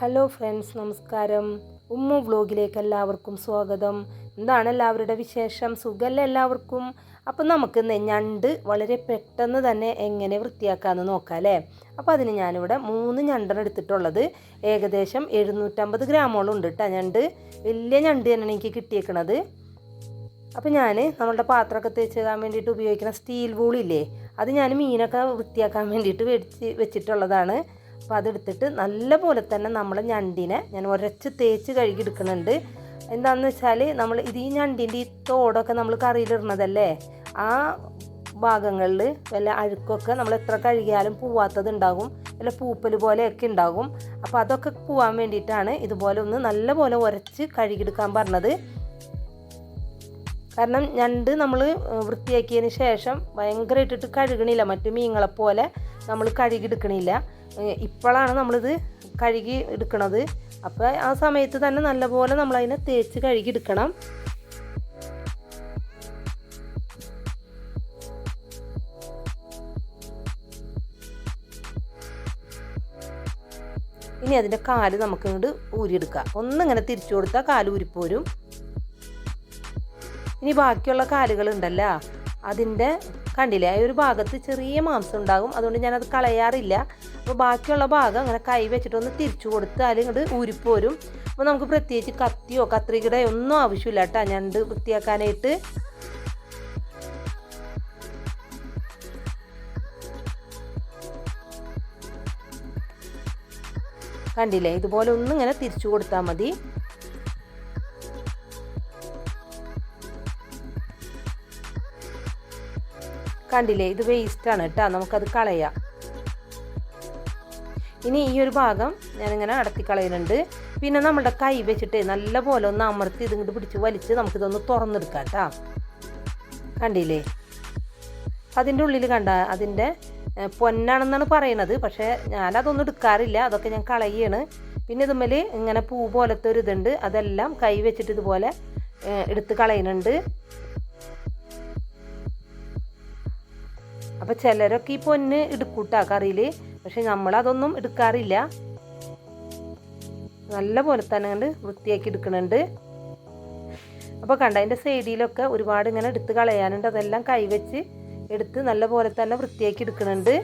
Hello friends നമസ്കാരം. ഉമ്മു വ്ലോഗിലേക്ക് എല്ലാവർക്കും സ്വാഗതം. എന്താണ് എല്ലാവരുടെ വിശേഷം? സുഖമല്ല എല്ലാവർക്കും? അപ്പം നമുക്ക് ഞണ്ട് വളരെ പെട്ടെന്ന് തന്നെ എങ്ങനെ വൃത്തിയാക്കാമെന്ന് നോക്കാം അല്ലേ അപ്പോൾ അതിന് ഞാനിവിടെ മൂന്ന് ഞണ്ടാണ് എടുത്തിട്ടുള്ളത്. ഏകദേശം എഴുന്നൂറ്റമ്പത് ഗ്രാമോളം ഉണ്ട് കേട്ടോ ഞണ്ട്. വലിയ ഞണ്ട് തന്നെയാണ് എനിക്ക് കിട്ടിയേക്കണത്. അപ്പോൾ ഞാൻ നമ്മളുടെ പാത്രമൊക്കെ തേച്ചിടാൻ വേണ്ടിയിട്ട് ഉപയോഗിക്കുന്ന സ്റ്റീൽ വൂളില്ലേ അത് ഞാൻ മീനൊക്കെ വൃത്തിയാക്കാൻ വേണ്ടിയിട്ട് വെച്ച് വെച്ചിട്ടുള്ളതാണ്. അപ്പോൾ അതെടുത്തിട്ട് നല്ല പോലെ തന്നെ നമ്മൾ ഞണ്ടിനെ ഞാൻ ഉരച്ച് തേച്ച് കഴുകിയെടുക്കുന്നുണ്ട്. എന്താണെന്ന് വെച്ചാൽ നമ്മൾ ഇത് ഈ ഞണ്ടിന്റെ ഈ തോടൊക്കെ നമ്മൾ കറിയിലിടുന്നതല്ലേ? ആ ഭാഗങ്ങളിൽ വല്ല അഴുക്കൊക്കെ നമ്മൾ എത്ര കഴുകിയാലും പൂവാത്തത് ഉണ്ടാകും. വല്ല പൂപ്പൽ പോലെയൊക്കെ ഉണ്ടാകും. അപ്പോൾ അതൊക്കെ പോവാൻ വേണ്ടിയിട്ടാണ് ഇതുപോലെ ഒന്ന് നല്ല പോലെ ഉരച്ച് കഴുകിയെടുക്കാൻ പറഞ്ഞത്. കാരണം ഞണ്ട് നമ്മൾ വൃത്തിയാക്കിയതിന് ശേഷം ഭയങ്കരമായിട്ടിട്ട് കഴുകണില്ല. മറ്റു മീങ്ങളെപ്പോലെ നമ്മൾ കഴുകിയെടുക്കണില്ല. ഇപ്പോഴാണ് നമ്മളിത് കഴുകി എടുക്കണത്. അപ്പോൾ ആ സമയത്ത് തന്നെ നല്ലപോലെ നമ്മളതിനെ തേച്ച് കഴുകിയെടുക്കണം. ഇനി അതിന്റെ കാൽ നമുക്കിങ്ങോട്ട് ഊരിയെടുക്കാം. ഒന്നിങ്ങനെ തിരിച്ചു കൊടുത്താൽ കാൽ ഊരിപ്പോരും. ഇനി ബാക്കിയുള്ള കാലുകൾ ഉണ്ടല്ലോ അതിന്റെ കണ്ടില്ലേ ഒരു ഭാഗത്ത് ചെറിയ മാംസം ഉണ്ടാകും. അതുകൊണ്ട് ഞാനത് കളയാറില്ല. അപ്പോൾ ബാക്കിയുള്ള ഭാഗം അങ്ങനെ കൈ വെച്ചിട്ടൊന്ന് തിരിച്ചു കൊടുത്താൽ ഇങ്ങോട്ട് ഊരിപ്പോരും. അപ്പോൾ നമുക്ക് പ്രത്യേകിച്ച് കത്തിയോ കത്രികടയോ ഒന്നും ആവശ്യമില്ല കേട്ടോ. ഞണ്ട് വൃത്തിയാക്കാനായിട്ട്. കണ്ടില്ലേ? ഇതുപോലെ ഒന്നിങ്ങനെ തിരിച്ചു കൊടുത്താൽ മതി. കണ്ടില്ലേ? ഇത് വേസ്റ്റാണ് കേട്ടോ. നമുക്കത് കളയാം. ഇനി ഈ ഒരു ഭാഗം ഞാനിങ്ങനെ അടത്തി കളയുന്നുണ്ട് പിന്നെ നമ്മുടെ കൈ വെച്ചിട്ട് നല്ല പോലെ ഒന്ന് അമർത്തി ഇതിങ്ങോട്ട് പിടിച്ച് വലിച്ച് നമുക്കിതൊന്ന് തുറന്നെടുക്കാം കേട്ടോ. കണ്ടില്ലേ? അതിന്റെ ഉള്ളിൽ കണ്ട അതിന്റെ പൊന്നാണെന്നാണ് പറയണത്. പക്ഷേ ഞാനതൊന്നും എടുക്കാറില്ല. അതൊക്കെ ഞാൻ കളയാണ്. പിന്നെ ഇതുമ്മൽ ഇങ്ങനെ പൂ പോലത്തെ ഒരു ഇതുണ്ട്. അതെല്ലാം കൈ വെച്ചിട്ട് ഇതുപോലെ എടുത്ത് കളയുന്നുണ്ട്. അപ്പോൾ ചിലരൊക്കെ ഈ പൊന്ന് എടുക്കൂട്ടാ കറിയിൽ പക്ഷെ നമ്മളതൊന്നും എടുക്കാറില്ല. നല്ല പോലെ തന്നെ കണ്ട് വൃത്തിയാക്കി എടുക്കുന്നുണ്ട് അപ്പോൾ കണ്ട അതിന്റെ സൈഡിലൊക്കെ ഒരുപാട് ഇങ്ങനെ എടുത്ത് കളയാനുണ്ട്. അതെല്ലാം കൈവച്ച് എടുത്ത് നല്ല പോലെ തന്നെ വൃത്തിയാക്കി എടുക്കുന്നുണ്ട്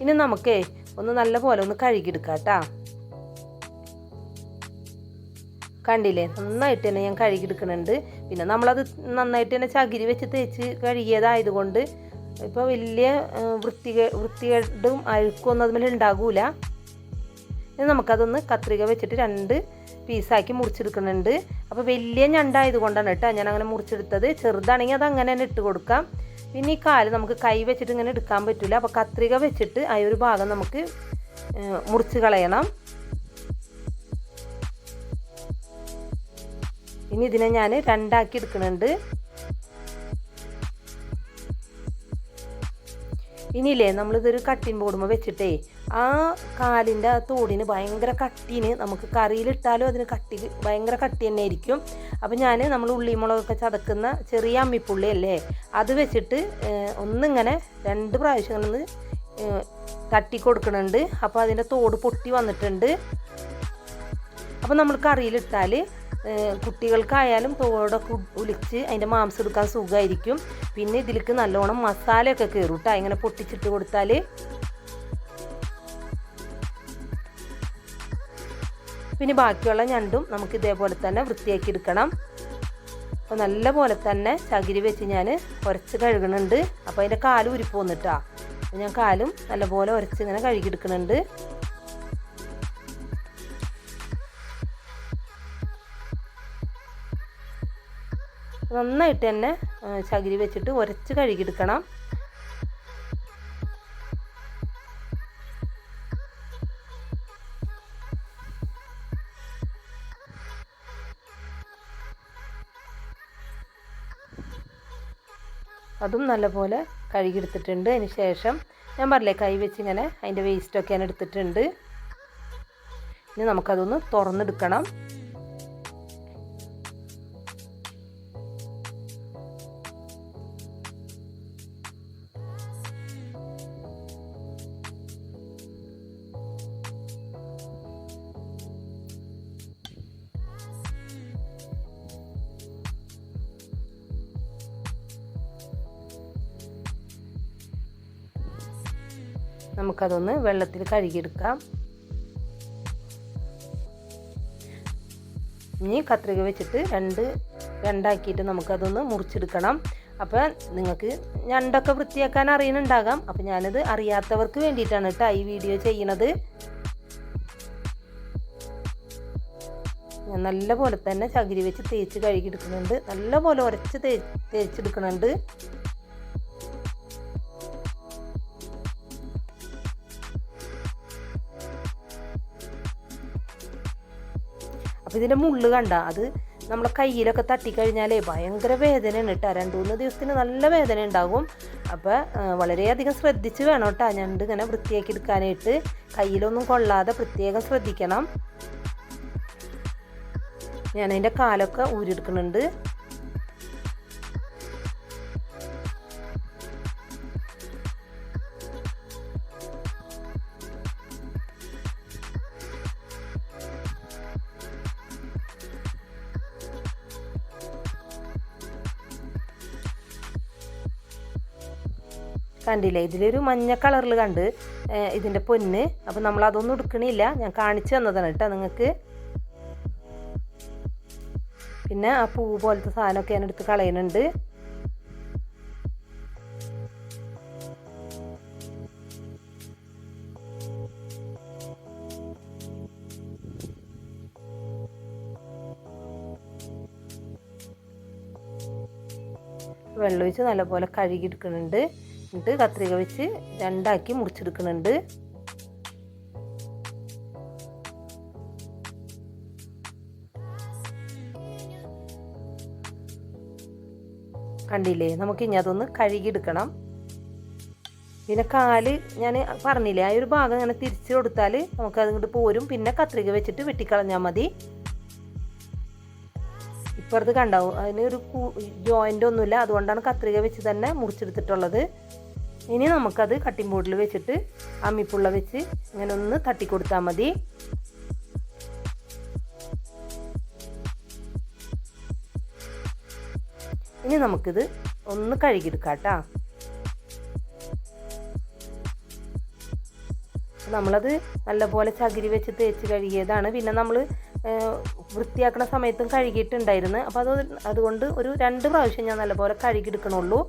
ഇനി നമുക്കേ ഒന്ന് നല്ല പോലെ ഒന്ന് കഴുകിയെടുക്കാം കേട്ടോ കണ്ടില്ലേ? നന്നായിട്ട് തന്നെ ഞാൻ കഴുകിയെടുക്കുന്നുണ്ട് പിന്നെ നമ്മളത് നന്നായിട്ട് തന്നെ ചകിരി വെച്ച് തേച്ച് കഴുകിയതായതുകൊണ്ട് ഇപ്പോൾ വലിയ വൃത്തി വൃത്തികേടും അഴുക്കൊന്നും അതുമേൽ ഉണ്ടാകൂല. ഇനി നമുക്കതൊന്ന് കത്രിക വെച്ചിട്ട് രണ്ട് പീസാക്കി മുറിച്ചെടുക്കുന്നുണ്ട്. അപ്പോൾ വലിയ ഞണ്ടായത് കൊണ്ടാണ് കേട്ടോ ഞാൻ അങ്ങനെ മുറിച്ചെടുത്തത്. ചെറുതാണെങ്കിൽ അത് അങ്ങനെ തന്നെ ഇട്ട് കൊടുക്കാം. പിന്നെ ഈ കാൽ നമുക്ക് കൈ വെച്ചിട്ട് ഇങ്ങനെ എടുക്കാൻ പറ്റില്ല അപ്പോൾ കത്രിക വെച്ചിട്ട് ആ ഒരു ഭാഗം നമുക്ക് മുറിച്ച് കളയണം. ഇനി ഇതിനെ ഞാൻ രണ്ടാക്കി എടുക്കുന്നുണ്ട്. ഇനിയില്ലേ നമ്മളിതൊരു കട്ടിൻ ബോർഡുമ്പോൾ വെച്ചിട്ടേ ആ കാലിന്റെ ആ തോടിന് ഭയങ്കര കട്ടീന് നമുക്ക് കറിയിലിട്ടാലും അതിന് കട്ടി ഭയങ്കര കട്ടി തന്നെ ആയിരിക്കും. അപ്പോൾ ഞാൻ നമ്മൾ ഉള്ളിമുളകൊക്കെ ചതക്കുന്ന ചെറിയ അമ്മിപ്പുള്ളി അല്ലേ അത് വെച്ചിട്ട് ഒന്നിങ്ങനെ രണ്ട് പ്രാവശ്യം ഒന്ന് തട്ടി കൊടുക്കുന്നുണ്ട് അപ്പോൾ അതിന്റെ തോട് പൊട്ടി വന്നിട്ടുണ്ട്. അപ്പോൾ നമ്മൾ കറിയിലിട്ടാൽ കുട്ടികൾക്കായാലും തോടൊക്കെ ഉലിച്ച് അതിന്റെ മാംസം എടുക്കാൻ സുഖമായിരിക്കും പിന്നെ ഇതിലേക്ക് നല്ലോണം മസാലയൊക്കെ കയറും കേട്ടോ ഇങ്ങനെ പൊട്ടിച്ചിട്ട് കൊടുത്താൽ പിന്നെ ബാക്കിയുള്ള ഞണ്ടും നമുക്ക് ഇതേപോലെ തന്നെ വൃത്തിയാക്കി എടുക്കണം. അപ്പോൾ നല്ല പോലെ തന്നെ ചകിരി വെച്ച് ഞാൻ ഉരച്ച് കഴുകണുണ്ട്. അപ്പോൾ അതിന്റെ കാൽ വന്നിട്ടാണ് ഞാൻ കാലും നല്ലപോലെ ഉരച്ച് ഇങ്ങനെ കഴുകിയെടുക്കുന്നുണ്ട് നന്നായിട്ട് തന്നെ ചകിരി വെച്ചിട്ട് ഉരച്ച് കഴുകിയെടുക്കണം. അതും നല്ലപോലെ കഴുകിയെടുത്തിട്ടുണ്ട്. അതിന് ശേഷം ഞാൻ പറഞ്ഞില്ലേ കൈ വെച്ച് ഇങ്ങനെ അതിന്റെ വേസ്റ്റൊക്കെ ഞാൻ എടുത്തിട്ടുണ്ട്. ഇനി നമുക്കതൊന്ന് തുറന്നെടുക്കണം. നമുക്കതൊന്ന് വെള്ളത്തിൽ കഴുകിയെടുക്കാം. ഇനി കത്രിക വെച്ചിട്ട് രണ്ട് രണ്ടാക്കിയിട്ട് നമുക്കതൊന്ന് മുറിച്ചെടുക്കണം. അപ്പോൾ നിങ്ങൾക്ക് ഞണ്ടൊക്കെ വൃത്തിയാക്കാൻ അറിയുന്നുണ്ടാകാം. അപ്പോൾ ഞാനിത് അറിയാത്തവർക്ക് വേണ്ടിയിട്ടാണ് കേട്ടോ ഈ വീഡിയോ ചെയ്യണത്. ഞാൻ നല്ല പോലെ തന്നെ ചകിരി വെച്ച് തേച്ച് കഴുകിയെടുക്കുന്നുണ്ട്. നല്ല പോലെ ഉരച്ച് തേ തേച്ചെടുക്കുന്നുണ്ട്. അപ്പോൾ ഇതിന്റെ മുള്ള് കണ്ട അത് നമ്മളെ കയ്യിലൊക്കെ തട്ടിക്കഴിഞ്ഞാലേ ഭയങ്കര വേദനയാണ് കേട്ടോ. രണ്ട് മൂന്ന് ദിവസത്തിന് നല്ല വേദന ഉണ്ടാകും. അപ്പോൾ വളരെയധികം ശ്രദ്ധിച്ച് വേണം കേട്ടോ. ഞണ്ട് ഇങ്ങനെ വൃത്തിയാക്കി എടുക്കാനായിട്ട്. കയ്യിലൊന്നും കൊള്ളാതെ പ്രത്യേകം ശ്രദ്ധിക്കണം. ഞാനതിന്റെ കാലൊക്കെ ഊരിയെടുക്കുന്നുണ്ട്. കണ്ടില്ലേ? ഇതിലൊരു മഞ്ഞ കളറിൽ കണ്ട് ഇതിന്റെ പൊന്ന്. അപ്പം നമ്മൾ അതൊന്നും എടുക്കണില്ല. ഞാൻ കാണിച്ചു തന്നതാണ് കേട്ടോ നിങ്ങൾക്ക്. പിന്നെ ആ പൂ പോലത്തെ സാധനമൊക്കെ ഞാൻ എടുത്ത് കളയുന്നുണ്ട്. വെള്ളമൊഴിച്ച് നല്ലപോലെ കഴുകിയെടുക്കുന്നുണ്ട്. എന്നിട്ട് കത്രിക വെച്ച് രണ്ടാക്കി മുറിച്ചെടുക്കുന്നുണ്ട്. കണ്ടില്ലേ? നമുക്ക് ഇനി അതൊന്ന് കഴുകിയെടുക്കണം. പിന്നെ കാൽ ഞാൻ പറഞ്ഞില്ലേ ആ ഒരു ഭാഗം ഇങ്ങനെ തിരിച്ചു കൊടുത്താൽ നമുക്ക് അതിങ്ങോട്ട് പോരും. പിന്നെ കത്രിക വെച്ചിട്ട് വെട്ടിക്കളഞ്ഞാൽ മതി. ഇപ്പുറത്ത് കണ്ടാവും അതിന് ഒരു ജോയിന്റ് ഒന്നുമില്ല. അതുകൊണ്ടാണ് കത്രിക വെച്ച് തന്നെ മുറിച്ചെടുത്തിട്ടുള്ളത്. ഇനി നമുക്കത് കട്ടിംഗ് ബോർഡിൽ വെച്ചിട്ട് അമ്മിപ്പുള്ള വെച്ച് ഇങ്ങനെ ഒന്ന് തട്ടിക്കൊടുത്താൽ മതി. ഇനി നമുക്കിത് ഒന്ന് കഴുകിയെടുക്കാം കേട്ടോ നമ്മളത് നല്ലപോലെ ചകിരി വെച്ച് തേച്ച് കഴുകിയതാണ്. പിന്നെ നമ്മൾ വൃത്തിയാക്കുന്ന സമയത്തും കഴുകിയിട്ടുണ്ടായിരുന്നു. അപ്പോൾ അത് അതുകൊണ്ട് ഒരു രണ്ട് പ്രാവശ്യം ഞാൻ നല്ലപോലെ കഴുകിയെടുക്കണുള്ളൂ.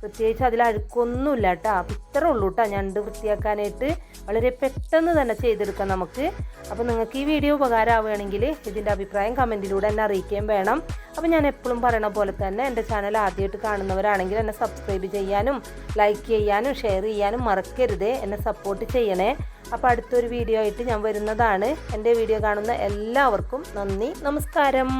പ്രത്യേകിച്ച് അതിൽ അഴുക്കൊന്നുമില്ല കേട്ടോ അപ്പം ഇത്രേ ഉള്ളൂ കേട്ടോ ഞണ്ട് വൃത്തിയാക്കാനായിട്ട് വളരെ പെട്ടെന്ന് തന്നെ ചെയ്തെടുക്കാം നമുക്ക്. അപ്പോൾ നിങ്ങൾക്ക് ഈ വീഡിയോ ഉപകാരമാവുകയാണെങ്കിൽ ഇതിന്റെ അഭിപ്രായം കമന്റിലൂടെ എന്നെ അറിയിക്കുകയും വേണം. അപ്പോൾ ഞാൻ എപ്പോഴും പറയണ പോലെ തന്നെ എന്റെ ചാനൽ ആദ്യമായിട്ട് കാണുന്നവരാണെങ്കിൽ എന്നെ സബ്സ്ക്രൈബ് ചെയ്യാനും ലൈക്ക് ചെയ്യാനും ഷെയർ ചെയ്യാനും മറക്കരുത്. എന്നെ സപ്പോർട്ട് ചെയ്യണേ. അപ്പോൾ അടുത്തൊരു വീഡിയോ ആയിട്ട് ഞാൻ വരുന്നതാണ്. എന്റെ വീഡിയോ കാണുന്ന എല്ലാവർക്കും നന്ദി. നമസ്കാരം.